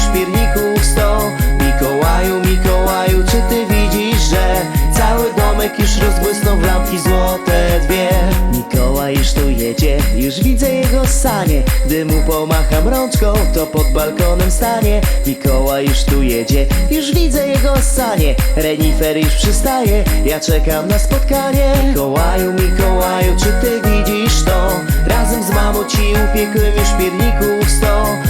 śpiewników sto. Mikołaju, Mikołaju, czy ty widzisz, że Cały domek już rozbłysnął w lampki złote dwie? Mikołaj już tu jedzie, już widzę jego sanie. Gdy mu pomacham rączką, to pod balkonem stanie. Mikołaj już tu jedzie, już widzę jego sanie. Renifer już przystaje, ja czekam na spotkanie. Mikołaju, Mikołaju, czy ty widzisz to? Razem z mamą ci upiekłem już pierników sto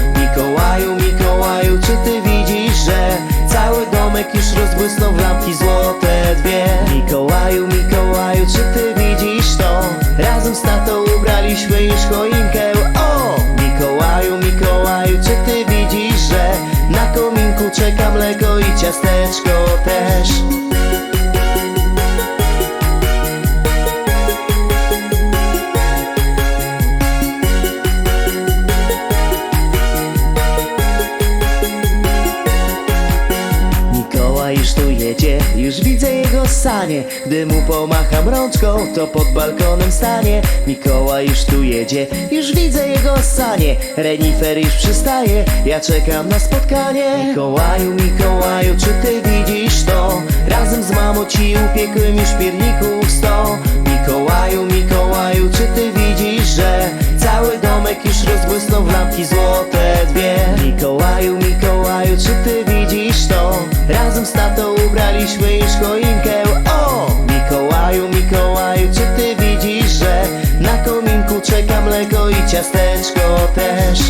Mikołaju, Mikołaju, czy ty widzisz, że Cały domek już rozbłysnął w lampki złote dwie Mikołaju, Mikołaju, czy ty widzisz to? Razem z tatą ubraliśmy już choinkę O! Mikołaju, Mikołaju, czy ty widzisz, że Na kominku czeka mleko i ciasteczko jedzie, już widzę jego sanie Gdy mu pomacham rączką, to pod balkonem stanie. Mikołaj już tu jedzie, już widzę jego sanie Renifer już przystaje, ja czekam na spotkanie. Mikołaju, Mikołaju, czy ty widzisz to? Razem z mamą ci upiekłem już pierników sto. Mikołaju, Mikołaju, czy ty widzisz, że Cały domek już rozbłysnął w lampki złote ubraliśmy już choinkę O! Mikołaju, Mikołaju, czy ty widzisz, że Na kominku czeka mleko i ciasteczko też